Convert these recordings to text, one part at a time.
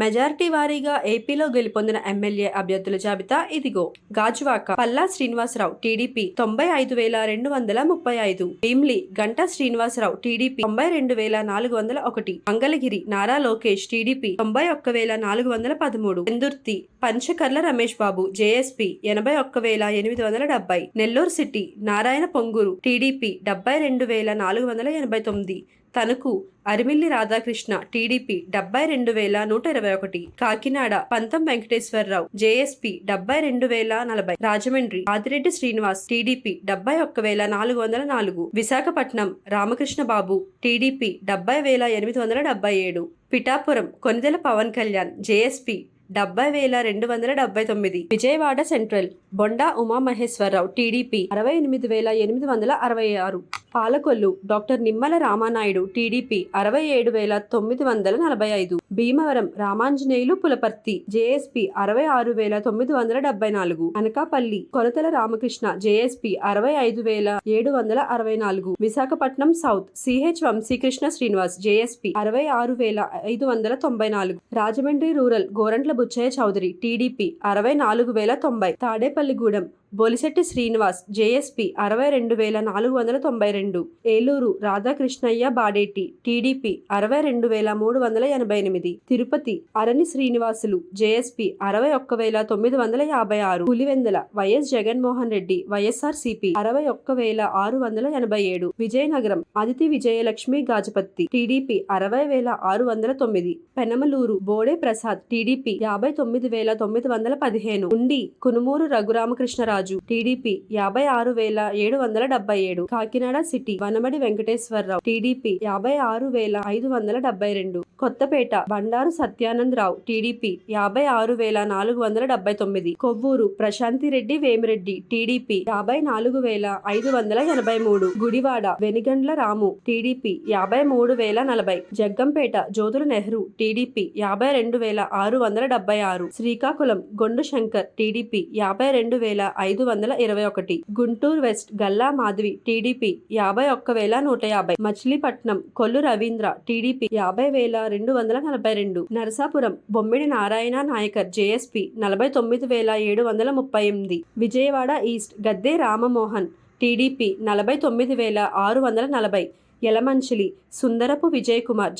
Majority వారీగా ఏపీలో గెలుపొందిన ఎమ్మెల్యే అభ్యర్థుల జాబితా ఇదిగో. గాజువాక పల్లా శ్రీనివాసరావు టీడీపీ తొంభై ఐదు వేల రెండు వందల ముప్పై ఐదు. భీమ్లీ గంటా శ్రీనివాసరావు టీడీపీ తొంభై రెండు వేల నాలుగు వందల ఒకటి. మంగళగిరి నారా లోకేష్ టీడీపీ తొంభై ఒక్క వేల నాలుగు వందల పదమూడు. ఎందుర్తి పంచకర్ల రమేష్ బాబు జేఎస్పీ ఎనభై ఒక్క వేల ఎనిమిది వందల డెబ్బై. నెల్లూరు సిటీ నారాయణ పొంగూరు టీడీపీ డెబ్బై రెండు వేల నాలుగు వందల ఎనభై తొమ్మిది. తణుకు అరిమిల్లి రాధాకృష్ణ టీడీపీ డెబ్బై రెండు వేల నూట ఇరవై ఒకటి కాకినాడ పంతం వెంకటేశ్వరరావు జేఎస్పీ డెబ్బై రెండు వేల నలభై రాజమండ్రి ఆదిరెడ్డి శ్రీనివాస్ టీడీపీ డెబ్బై ఒక్క వేల నాలుగు వందల నాలుగు విశాఖపట్నం రామకృష్ణ బాబు టీడీపీ డెబ్బై వేల ఎనిమిది వందల డెబ్బై ఏడు పిఠాపురం కొనిదెల పవన్ కళ్యాణ్ జేఎస్పీ డెబ్బై వేల రెండు వందల డెబ్బై తొమ్మిది. విజయవాడ సెంట్రల్ బొండా ఉమామహేశ్వరరావు టీడీపీ అరవై ఎనిమిది వేల ఎనిమిది వందల అరవై ఆరు. పాలకొల్లు డాక్టర్ నిమ్మల రామానాయుడు టీడీపీ అరవై ఏడు వేల తొమ్మిది వందల నలభై ఐదు. భీమవరం రామాంజనేయులు పులపర్తి జేఎస్పీ అరవై ఆరు వేల తొమ్మిది వందల డెబ్బై నాలుగు. అనకాపల్లి కొలతల రామకృష్ణ జేఎస్పీ అరవై ఐదు వేల ఏడు వందల అరవై నాలుగు. Visakhapatnam south CH Vamsikrishna Srinivas JSP అరవై ఆరు వేల ఐదు వందల తొంభై నాలుగు. రాజమండ్రి రూరల్ గోరంట్ల బుచ్చయ్య చౌదరి టీడీపీ అరవై నాలుగు వేల తొంభై తాడేపల్లిగూడెం బొలిశెట్టి శ్రీనివాస్ జేఎస్పీ అరవై రెండు వేల నాలుగు వందల తొంభై రెండు ఏలూరు రాధాకృష్ణయ్య బాడేటి టీడీపీ అరవై రెండు వేల మూడు వందల ఎనభై ఎనిమిది తిరుపతి అరణి శ్రీనివాసులు జేఎస్పీ అరవై ఒక్క వేల తొమ్మిది వందల యాభై ఆరు Pulivendula YS Jaganmohan Reddy YSR CP అరవై ఒక్క వేల ఆరు వందల ఎనభై ఏడు విజయనగరం అదితి విజయలక్ష్మి గాజపత్తి టీడీపీ అరవై వేల ఆరు వందల తొమ్మిది పెనమలూరు బోడే ప్రసాద్ టీడీపీ యాభై తొమ్మిది వేల తొమ్మిది వందల పదిహేను ఉండి కునుమూరు రఘురామకృష్ణరాజు టీడీపీ యాభై ఆరు వేల ఏడు వందల డెబ్బై ఏడు. కాకినాడ సిటీ వనమడి వెంకటేశ్వరరావు. టీడీపీ యాభై ఆరు వేల ఐదు వందల డెబ్బై రెండు. కొత్తపేట బండారు సత్యానందరావు. టీడీపీ యాభై ఆరు వేల నాలుగు వందల డెబ్బై తొమ్మిది. కొవ్వూరు ప్రశాంతిరెడ్డి వేమిరెడ్డి. టీడీపీ యాభై నాలుగు వేల ఐదు వందల ఎనభై మూడు. గుడివాడ వెనిగండ్ల రాము. టీడీపీ యాభై మూడు వేల నలభై. జగ్గంపేట జ్యోతుల నెహ్రూ. టీడీపీ యాభై రెండు వేల ఆరు వందల డెబ్బై ఆరు. శ్రీకాకుళం గొండు శంకర్. టీడీపీ యాభై రెండు వేల ఐదు వందల ఇరవై ఒకటి. గుంటూరు వెస్ట్ గల్లా మాధవి టీడీపీ యాభై ఒక్క వేల నూట యాభై. మచిలీపట్నం కొల్లు రవీంద్ర టీడీపీ యాభై వేల రెండు వందల నలభై రెండు. నరసాపురం బొమ్మిడి నారాయణ నాయకర్ జేఎస్పీ నలభై తొమ్మిది వేల ఏడు వందల ముప్పై ఎనిమిది. విజయవాడ ఈస్ట్ గద్దే రామమోహన్ టీడీపీ నలభై తొమ్మిది వేల ఆరు వందల నలభై. యలమంచిలి సుందరపు విజయ్ కుమార్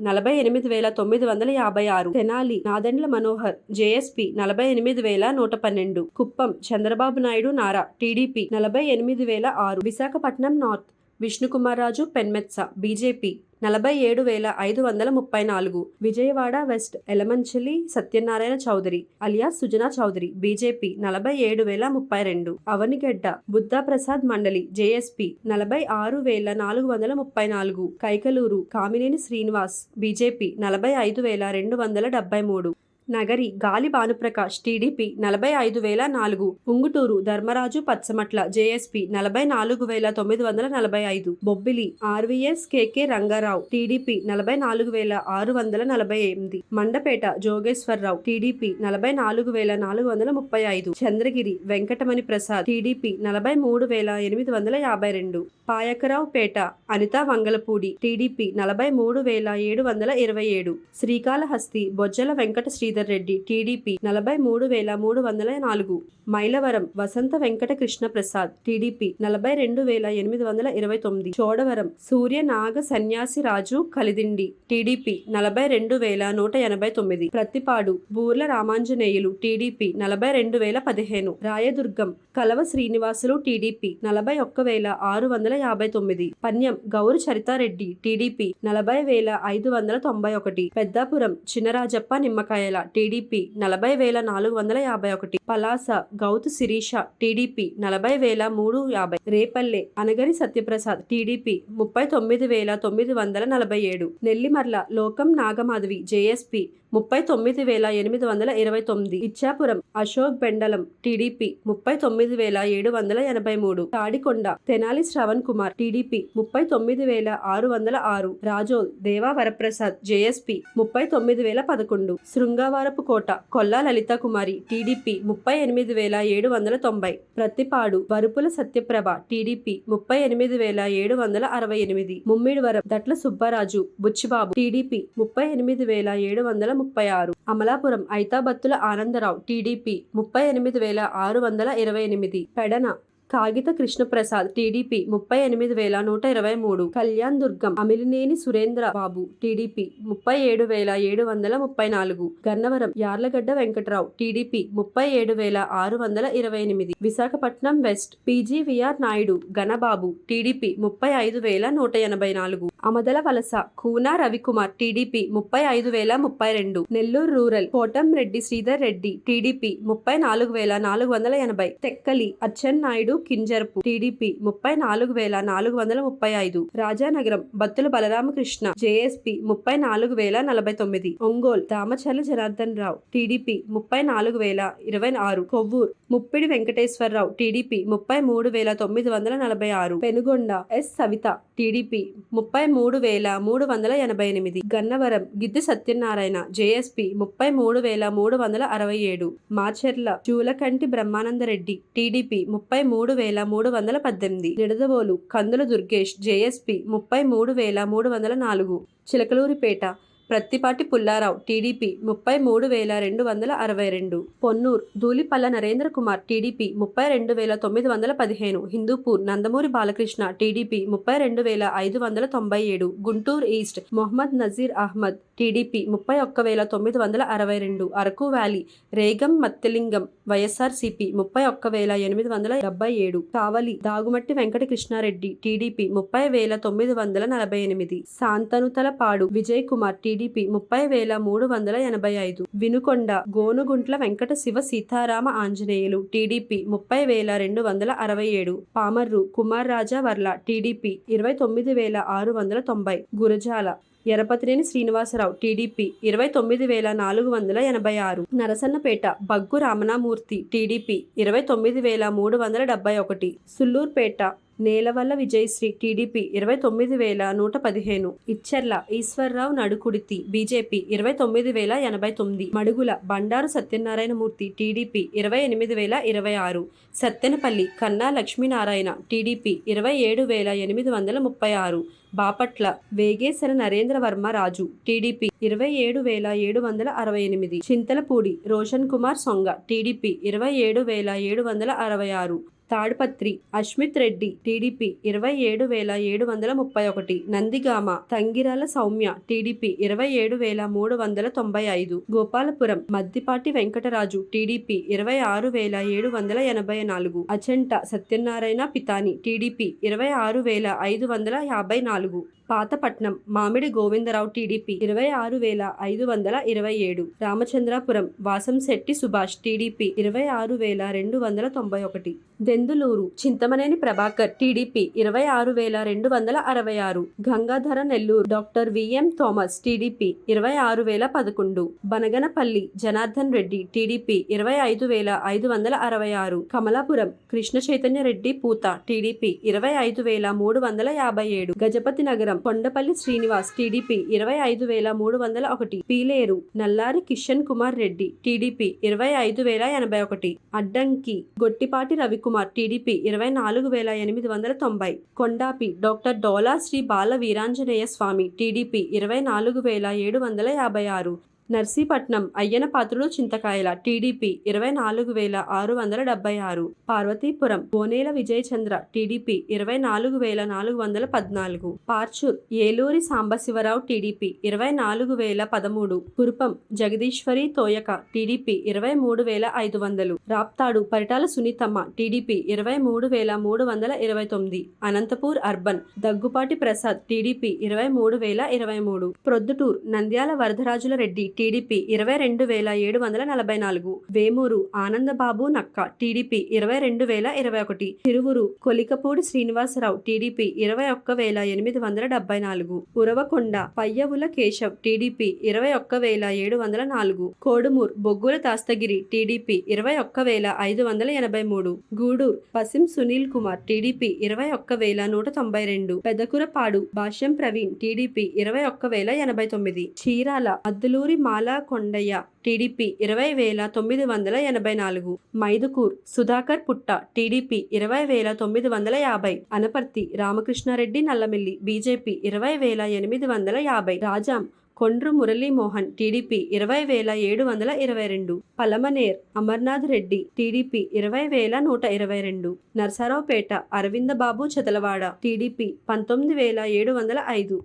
నలభై ఎనిమిది వేల తొమ్మిది వందల యాభై ఆరు. తెనాలి నాదెండ్ల మనోహర్ జేఎస్పి నలభై ఎనిమిది వేల నూట పన్నెండు. కుప్పం చంద్రబాబు నాయుడు నారా టీడీపీ నలభై ఎనిమిది వేల ఆరు. విశాఖపట్నం నార్త్ విష్ణుకుమార్ రాజు పెన్మెత్స బీజేపీ నలభై ఏడు వేల ఐదు వందల ముప్పై నాలుగు. Vijayawada west Yelamanchili Satyanarayana Chowdary alias Sujana Chowdary. BJP నలభై ఏడు వేల ముప్పై రెండు. అవనిగడ్డ బుద్ధా ప్రసాద్ మండలి జేఎస్పీ నలభై ఆరు వేల నాలుగు వందల ముప్పై నాలుగు. కైకలూరు కామినేని శ్రీనివాస్ బీజేపీ నలభై ఐదు వేల రెండు వందల డెబ్బై మూడు. నగరి గాలి భానుప్రకాష్ టీడీపీ నలభై ఐదు వేల నాలుగు ఉంగుటూరు ధర్మరాజు పచ్చమట్ల జేఎస్పీ నలభై నాలుగు వేల తొమ్మిది వందల నలభై ఐదు Bobbili RVS KK Rangarao TDP నలభై నాలుగు వేల ఆరు వందల నలభై ఎనిమిది మండపేట జోగేశ్వరరావు టీడీపీ నలభై నాలుగు వేల నాలుగు వందల ముప్పై ఐదు చంద్రగిరి వెంకటమణి ప్రసాద్ టీడీపీ నలభై మూడు వేల ఎనిమిది వందల యాభై రెండు పాయకరావు పేట అనితా వంగలపూడి టీడీపీ నలభై మూడు వేల ఏడు వందల ఇరవై ఏడు శ్రీకాళహస్తి బొజ్జల వెంకట శ్రీ శ్రీధర్ రెడ్డి టీడీపీ నలభై మూడు వేల మూడు వందల నాలుగు. మైలవరం వసంత వెంకట కృష్ణ ప్రసాద్ టీడీపీ నలభై రెండు వేల ఎనిమిది వందల ఇరవై తొమ్మిది. చోడవరం సూర్య నాగ సన్యాసి రాజు కలిదిండి టీడీపీ నలభై రెండు వేల నూట ఎనభై తొమ్మిది. ప్రత్తిపాడు బూర్ల రామాంజనేయులు టీడీపీ నలభై రెండు వేల పదిహేను. రాయదుర్గం కలవ శ్రీనివాసులు టీడీపీ నలభై ఒక్క వేల ఆరు వందల యాభై తొమ్మిది. పన్యం గౌరు చరితారెడ్డి టీడీపీ నలభై వేల ఐదు వందల తొంభై ఒకటి. పెద్దాపురం చినరాజప్ప నిమ్మకాయల టీడీపీ నలభై వేల నాలుగు వందల యాభై ఒకటి. పలాస గౌతు శిరీష టీడీపీ నలభై వేల మూడు యాభై. రేపల్లె అనగరి సత్యప్రసాద్ టీడీపీ ముప్పై తొమ్మిది వేల తొమ్మిది వందల నలభై ఏడు. నెల్లిమర్ల లోకం నాగమాధవి జేఎస్పీ ముప్పై తొమ్మిది వేల ఎనిమిది వందల ఇరవై తొమ్మిది. ఇచ్చాపురం అశోక్ బెండలం టీడీపీ ముప్పై తొమ్మిది వేల ఏడు వందల ఎనభై మూడు. తాడికొండ తెనాలి శ్రవణ్ కుమార్ టీడీపీ ముప్పై తొమ్మిది వేల ఆరు వందల ఆరు. రాజోల్ దేవా వరప్రసాద్ జేఎస్పీ ముప్పై తొమ్మిది వేల పదకొండు. శృంగవ కోట కొల్లా లలిత కుమారి టీడీపీ ముప్పై ఎనిమిది వేల ఏడు వందల తొంభై. ప్రత్తిపాడు వరుపుల సత్యప్రభ టీడీపీ ముప్పై ఎనిమిది వేల ఏడు వందల అరవై ఎనిమిది. ముమ్మిడివరం దట్ల సుబ్బరాజు బుచ్చిబాబు టీడీపీ ముప్పై ఎనిమిది వేల ఏడు వందల ముప్పై ఆరు. అమలాపురం ఐతాబత్తుల ఆనందరావు టీడీపీ ముప్పై ఎనిమిది వేల ఆరు వందల ఇరవై ఎనిమిది. పెడన కాగిత కృష్ణప్రసాద్ టీడీపీ ముప్పై ఎనిమిది వేల నూట ఇరవై మూడు కళ్యాణ్ దుర్గం అమిలినేని సురేంద్ర బాబు టీడీపీ ముప్పై ఏడు వేల ఏడు వందల ముప్పై నాలుగు గన్నవరం యార్లగడ్డ వెంకట్రావు టీడీపీ ముప్పై ఏడు వేల ఆరు వందల ఇరవై ఎనిమిది Visakhapatnam west PGVR Naidu Ganababu TDP ముప్పై ఐదు వేల నూట ఎనభై నాలుగు అమదల వలస కూనా రవికుమార్ టీడీపీ ముప్పై ఐదు వేల ముప్పై రెండు నెల్లూరు రూరల్ కోటం రెడ్డి శ్రీధర్ రెడ్డి టీడీపీ ముప్పై నాలుగు వేల నాలుగు వందల ఎనభై తెక్కలి అచ్చెన్ నాయుడు కింజర్పు టీడీపీ ముప్పై నాలుగు వేల నాలుగు వందల ముప్పై ఐదు. రాజానగరం బత్తుల బలరామకృష్ణ జేఎస్పీ ముప్పై నాలుగు వేల నలభై తొమ్మిది. ఒంగోల్ దామచర్ల జనార్దన్ రావు టీడీపీ ముప్పై నాలుగు వేల ఇరవై ఆరు. కొవ్వూరు ముప్పిడి వెంకటేశ్వరరావు టీడీపీ ముప్పై మూడు వేల తొమ్మిది వందల నలభై ఆరు. పెనుగొండ ఎస్ సవిత టీడీపీ ముప్పై మూడు వేల మూడు వందల ఎనభై ఎనిమిది. గన్నవరం గిద్ది సత్యనారాయణ జేఎస్పీ ముప్పై మూడు వేల మూడు వందల అరవై ఏడు. మాచెర్ల జూలకంటి బ్రహ్మానందరెడ్డి టీడీపీ ముప్పై మూడు మూడు వేల మూడు వందల పద్దెనిమిది. నిడదవోలు కందుల దుర్గేష్ జేఎస్పి ముప్పై మూడు వేల మూడు వందల నాలుగు. చిలకలూరిపేట ప్రత్తిపాటి పుల్లారావు టీడీపీ ముప్పై మూడు వేల రెండు వందల అరవై రెండు. పొన్నూర్ ధూళిపల్ల నరేంద్ర కుమార్ టీడీపీ ముప్పై రెండు వేల తొమ్మిది వందల పదిహేను. హిందూపూర్ నందమూరి బాలకృష్ణ టీడీపీ ముప్పై రెండు వేల ఐదు వందల తొంభై ఏడు. గుంటూరు ఈస్ట్ మొహమ్మద్ నజీర్ అహ్మద్ టీడీపీ ముప్పై ఒక్క వేల తొమ్మిది వందల అరవై రెండు. అరకు వ్యాలీ రేగం మత్తెలింగం వైఎస్ఆర్సీపీ ముప్పై ఒక్క వేల ఎనిమిది వందల డెబ్బై ఏడు. కావలి దాగుమట్టి వెంకట కృష్ణారెడ్డి టీడీపీ ముప్పై వేల తొమ్మిది వందల నలభై ఎనిమిది. శాంతనుతలపాడు విజయ్ కుమార్ టీ టీడీపీ ముప్పై వేల మూడు వందల ఎనభై ఐదు. వినుకొండ గోనుగుంట్ల వెంకట శివ సీతారామ ఆంజనేయులు. టీడీపీ ముప్పై వేల రెండు వందల అరవై ఏడు. పామర్రు కుమార్ రాజా వర్ల టీడీపీ ఇరవై తొమ్మిది వేల ఆరు వందల తొంభై. గురజాల ఎరపతినేని శ్రీనివాసరావు టీడీపీ ఇరవై తొమ్మిది వేల నాలుగు వందల ఎనభై ఆరు. నరసన్నపేట బగ్గు రామనామూర్తి టీడీపీ ఇరవై తొమ్మిది వేల మూడు వందల డెబ్బై ఒకటి. సుల్లూర్పేట నేలవల్ల విజయశ్రీ టీడీపీ ఇరవై తొమ్మిది వేల నూట పదిహేను. ఇచ్చర్ల ఈశ్వర్రావు నడుకుడితి బీజేపీ ఇరవై తొమ్మిది వేల ఎనభై తొమ్మిది. మడుగుల బండారు సత్యనారాయణమూర్తి టీడీపీ ఇరవై ఎనిమిది వేల ఇరవై ఆరు. సత్తెనపల్లి కన్నా లక్ష్మీనారాయణ టీడీపీ ఇరవై ఏడు వేల ఎనిమిది వందల ముప్పై ఆరు. బాపట్ల వేగేశ్వర నరేంద్ర వర్మ రాజు టీడీపీ ఇరవై ఏడు వేల ఏడు వందల అరవై ఎనిమిది. చింతలపూడి రోషన్ కుమార్ సొంగ టీడీపీ ఇరవై ఏడు వేల ఏడు వందల అరవై ఆరు. తాడుపత్రి అష్మిత్ రెడ్డి టీడీపీ ఇరవై ఏడు వేల ఏడు వందల ముప్పై ఒకటి నందిగామ తంగిరాల సౌమ్య టీడీపీ ఇరవై ఏడు వేల మూడు వందల తొంభై ఐదు గోపాలపురం మద్దిపాటి వెంకటరాజు టీడీపీ ఇరవై ఆరు వేల ఏడు వందల ఎనభై నాలుగు అచంట సత్యనారాయణ పితాని టీడీపీ ఇరవై ఆరు వేల ఐదు వందల యాభై నాలుగు. పాతపట్నం మామిడి గోవిందరావు టీడీపీ ఇరవై ఆరు వేల ఐదు వందల ఇరవై ఏడు రామచంద్రాపురం వాసంశెట్టి సుభాష్ టీడీపీ ఇరవై ఆరు వేల రెండు వందల తొంభై ఒకటి దెందులూరు చింతమనేని ప్రభాకర్ టీడీపీ ఇరవై ఆరు వేల రెండు వందల అరవై ఆరు Gangadhara Nellore doctor VM Thomas TDP ఇరవై ఆరు వేల పదకొండు బనగనపల్లి జనార్దన్ రెడ్డి టీడీపీ ఇరవై ఐదు వేల ఐదు వందల అరవై ఆరు కమలాపురం కృష్ణ చైతన్య రెడ్డి పూత టీడీపీ ఇరవై ఐదు వేల మూడు వందల యాభై ఏడు గజపతి నగరం కొండపల్లి శ్రీనివాస్ టీడీపీ ఇరవై ఐదు వేల మూడు వందల ఒకటి. పీలేరు నల్లారి కిషన్ కుమార్ రెడ్డి టీడీపీ ఇరవై ఐదు వేల ఎనభై ఒకటి. అడ్డంకి గొట్టిపాటి రవికుమార్ టీడీపీ ఇరవై నాలుగు వేల ఎనిమిది వందల తొంభై. కొండాపి డాక్టర్ డోలా శ్రీ బాల వీరాంజనేయ స్వామి టీడీపీ ఇరవై నాలుగు వేల ఏడు వందల యాభై ఆరు. నర్సీపట్నం అయ్యనపాత్రులు చింతకాయల టీడీపీ ఇరవై నాలుగు వేల ఆరు వందల డెబ్బై ఆరు. పార్వతీపురం బోనేల విజయచంద్ర టీడీపీ ఇరవై నాలుగు వేల నాలుగు వందల పద్నాలుగు. పార్చూర్ ఏలూరి సాంబశివరావు టీడీపీ ఇరవై నాలుగు వేల పదమూడు. కురుపం జగదీశ్వరి తోయక టీడీపీ ఇరవై మూడు వేల ఐదు వందలు. రాప్తాడు పరిటాల సునీతమ్మ టీడీపీ ఇరవై మూడు వేల మూడు వందల ఇరవై తొమ్మిది. అనంతపూర్ అర్బన్ దగ్గుపాటి ప్రసాద్ టీడీపీ ఇరవై మూడు వేల ఇరవై మూడు. ప్రొద్దుటూర్ నంద్యాల వరదరాజుల రెడ్డి టీడీపీ ఇరవై రెండు వేల ఏడు వందల నలభై నాలుగు. వేమూరు ఆనందబాబు నక్క టీడీపీ ఇరవై రెండు వేల ఇరవై ఒకటి. తిరువురు కొలికపూడి శ్రీనివాసరావు టీడీపీ ఇరవై ఒక్క వేల ఎనిమిది వందల డెబ్బై నాలుగు. ఉరవకొండ పయ్యవుల కేశవ్ టీడీపీ ఇరవై ఒక్క వేల ఏడు వందల నాలుగు. కోడుమూర్ బొగ్గుల దాస్తగిరి టీడీపీ ఇరవై ఒక్క వేల ఐదు వందల ఎనభై మూడు. గూడూర్ పసిం సునీల్ కుమార్ టీడీపీ ఇరవై ఒక్క వేల నూట తొంభై రెండు. పెదకురపాడు భాష్యం ప్రవీణ్ టీడీపీ ఇరవై ఒక్క వేల ఎనభై తొమ్మిది. చీరాల అద్దులూరి మాలా కొండయ్య టీడీపీ ఇరవై వేల తొమ్మిది వందల ఎనభై నాలుగు. మైదుకూర్ సుధాకర్ పుట్ట టీడీపీ ఇరవై వేల తొమ్మిది వందల యాభై. అనపర్తి రామకృష్ణారెడ్డి నల్లమిల్లి బీజేపీ ఇరవై వేల ఎనిమిది వందల యాభై. రాజాం కొండ్రు మురళీమోహన్ టీడీపీ ఇరవై వేల ఏడు వందల ఇరవై రెండు. పలమనేర్ అమర్నాథ్ రెడ్డి టీడీపీ ఇరవై వేల నూట ఇరవై రెండు. నర్సారావుపేట అరవిందబాబు చదలవాడ టీడీపీ పంతొమ్మిది వేల ఏడు వందల ఐదు.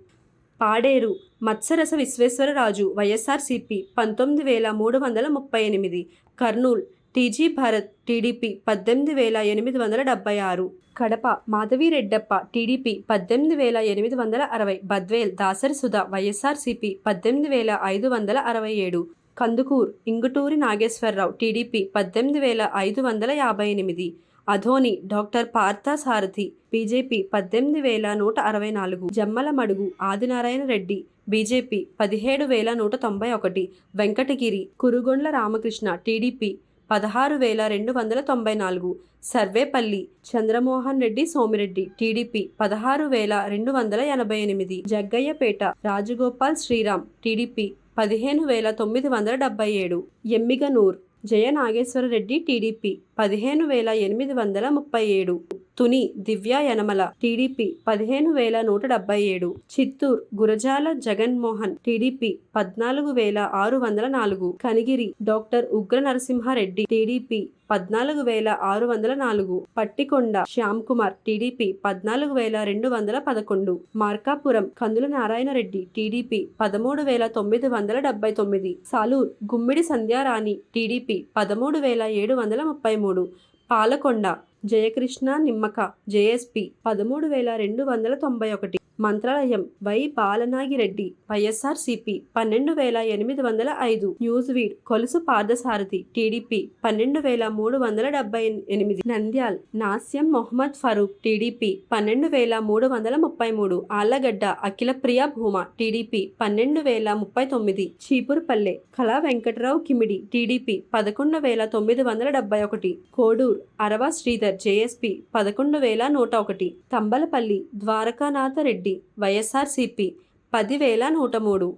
పాడేరు మత్సరస విశ్వేశ్వరరాజు వైఎస్ఆర్సీపీ పంతొమ్మిది వేల మూడు వందల ముప్పై ఎనిమిది కర్నూల్ టీజీ భారత్ టీడీపీ పద్దెనిమిది వేల ఎనిమిది వందల డెబ్బై ఆరు కడప మాధవిరెడ్డప్ప టీడీపీ పద్దెనిమిది వేల ఎనిమిది వందల అరవై బద్వేల్ దాసరి సుధ వైఎస్ఆర్సీపీ పద్దెనిమిది వేల ఐదు వందల అరవై ఏడు కందుకూర్ ఇంగుటూరి నాగేశ్వరరావు టీడీపీ పద్దెనిమిది వేల ఐదు వందల యాభై ఎనిమిది అధోని డాక్టర్ పార్థ సారథి బీజేపీ పద్దెనిమిది వేల నూట అరవై నాలుగు జమ్మల మడుగు ఆదినారాయణ రెడ్డి బీజేపీ పదిహేడు వేల నూట తొంభై ఒకటి వెంకటగిరి కురుగొండ్ల రామకృష్ణ టీడీపీ పదహారు వేల రెండు వందల తొంభై నాలుగు సర్వేపల్లి చంద్రమోహన్ రెడ్డి సోమిరెడ్డి టీడీపీ పదహారు వేల రెండు వందల ఎనభై ఎనిమిది జగ్గయ్యపేట రాజగోపాల్ శ్రీరామ్ టీడీపీ పదిహేను వేల తొమ్మిది వందల డెబ్బై ఏడు ఎమ్మిగనూర్ జయ నాగేశ్వరరెడ్డి టీడీపీ పదిహేను వేల ఎనిమిది వందల ముప్పై ఏడు. తుని దివ్య యనమల టీడీపీ పదిహేను వేల నూట డెబ్బై ఏడు చిత్తూర్ గురజాల జగన్మోహన్ టీడీపీ పద్నాలుగు వేల ఆరు వందల నాలుగు కనిగిరి డాక్టర్ ఉగ్ర నరసింహారెడ్డి టీడీపీ పద్నాలుగు వేల ఆరు వందల నాలుగు పట్టికొండ శ్యామ్ కుమార్ టీడీపీ పద్నాలుగు వేల రెండు వందల పదకొండు మార్కాపురం కందుల నారాయణరెడ్డి టీడీపీ పదమూడు వేల తొమ్మిది వందల డెబ్బై తొమ్మిది సాలూర్ గుమ్మిడి సంధ్యారాణి టీడీపీ పదమూడు వేల ఏడు వందల ముప్పై మూడు పాలకొండ జయకృష్ణ నిమ్మక జేఎస్పి పదమూడు వేల రెండు వందల తొంభై ఒకటి. మంత్రాలయం. వై బాలనాగిరెడ్డి వైఎస్ఆర్సీపీ పన్నెండు వేల ఎనిమిది వందల ఐదు. న్యూస్ వీడ్ కొలుసు పార్థసారథి టీడీపీ పన్నెండు వేల మూడు వందల డెబ్బై ఎనిమిది. నంద్యాల్ నాస్యం మొహమ్మద్ ఫరూక్ టీడీపీ పన్నెండు వేల మూడు వందల ముప్పై మూడు. ఆళ్ళగడ్డ అఖిలప్రియ భూమ టీడీపీ పన్నెండు వేల ముప్పై తొమ్మిది. చీపురుపల్లె కళా వెంకటరావు కిమిడి టీడీపీ పదకొండు వేల తొమ్మిది వందల డెబ్బై ఒకటి. కోడూర్ అరవ శ్రీధర్ జేఎస్పీ పదకొండు వేల నూట ఒకటి. తంబలపల్లి ద్వారకానాథ రెడ్డి వైఎస్ఆర్సీపీ పదివేల నూట మూడు.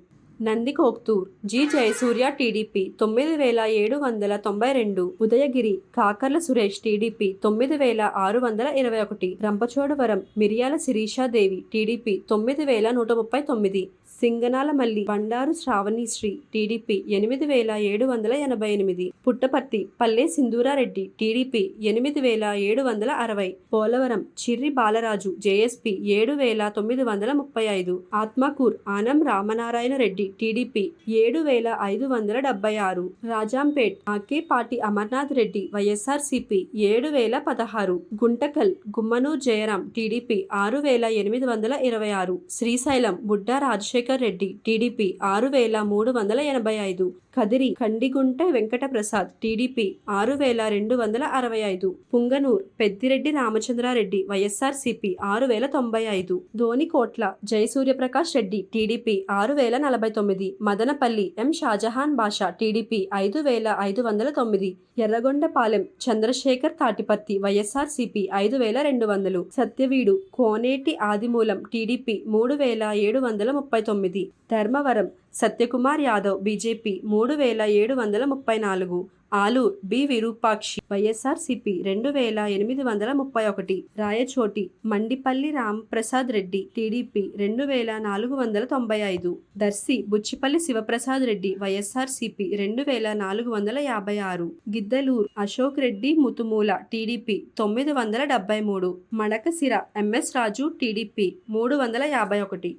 నందికోక్తూర్ జి జయసూర్య టీడీపీ తొమ్మిది వేల ఏడు వందల తొంభై రెండు. ఉదయగిరి కాకర్ల సురేష్ టీడీపీ తొమ్మిది వేల ఆరు వందల ఇరవై ఒకటి. రంపచోడవరం మిరియాల శిరీషాదేవి టీడీపీ తొమ్మిది వేల నూట ముప్పై తొమ్మిది. సింగనాల మల్లి బండారు శ్రావణిశ్రీ టీడీపీ ఎనిమిది వేల ఏడు వందల ఎనభై ఎనిమిది పుట్టపర్తి పల్లె సింధూరారెడ్డి టీడీపీ ఎనిమిది వేల ఏడు వందల అరవై పోలవరం చిర్రి బాలరాజు జేఎస్పీ ఏడు వేల తొమ్మిది వందల ముప్పై ఐదు ఆత్మకూర్ ఆనం రామనారాయణ రెడ్డి టీడీపీ ఏడు వేల ఐదు వందల డెబ్బై ఆరు రాజాంపేట్ ఆకేపాటి అమర్నాథ్ రెడ్డి వైఎస్ఆర్సీపీ ఏడు వేల పదహారు గుంటకల్ గుమ్మనూర్ జయరాం టీడీపీ ఆరు వేల ఎనిమిది వందల ఇరవై ఆరు శ్రీశైలం బుడ్డా రాజశేఖర్ రెడ్డి టీడీపీ ఆరు వేల మూడు వందల ఎనభై ఐదు. కదిరి కండిగుంట వెంకట ప్రసాద్ టీడీపీ ఆరు వేల రెండు వందల అరవై ఐదు. పుంగనూర్ పెద్దిరెడ్డి రామచంద్రారెడ్డి వైఎస్ఆర్సీపీ ఆరు వేల తొంభై ఐదు. ధోనికోట్ల జయసూర్యప్రకాష్ రెడ్డి టీడీపీ ఆరు వేల నలభై తొమ్మిది. మదనపల్లి ఎం షాజహాన్ బాషా టీడీపీ ఐదు వేల ఐదు వందల తొమ్మిది. ఎర్రగొండపాలెం చంద్రశేఖర్ తాటిపత్తి వైఎస్ఆర్సీపీ ఐదు వేల రెండు వందలు. సత్యవీడు కోనేటి ఆదిమూలం టీడీపీ మూడు వేల ఏడు వందల ముప్పై తొమ్మిది. తొమ్మిది. ధర్మవరం. సత్యకుమార్ యాదవ్ బీజేపీ మూడు వేల ఏడు వందల ముప్పై నాలుగు. ఆలూర్. బి. విరూపాక్షి. వైఎస్ఆర్సిపి రెండు వేల ఎనిమిది వందల ముప్పై ఒకటి. రాయచోటి. మండిపల్లి రాంప్రసాద్ రెడ్డి. టీడీపీ రెండు వేల నాలుగు వందల తొంభై ఐదు. దర్శి. బుచ్చిపల్లి శివప్రసాద్ రెడ్డి. వైఎస్ఆర్సిపి రెండు వేల నాలుగు వందల యాభై ఆరు. గిద్దలూరు. అశోక్ రెడ్డి. ముతుమూల. టీడీపీ తొమ్మిది వందల డెబ్బై మూడు. మడకసిర ఎంఎస్ రాజు. టీడీపీ మూడు వందల యాభై ఒకటి.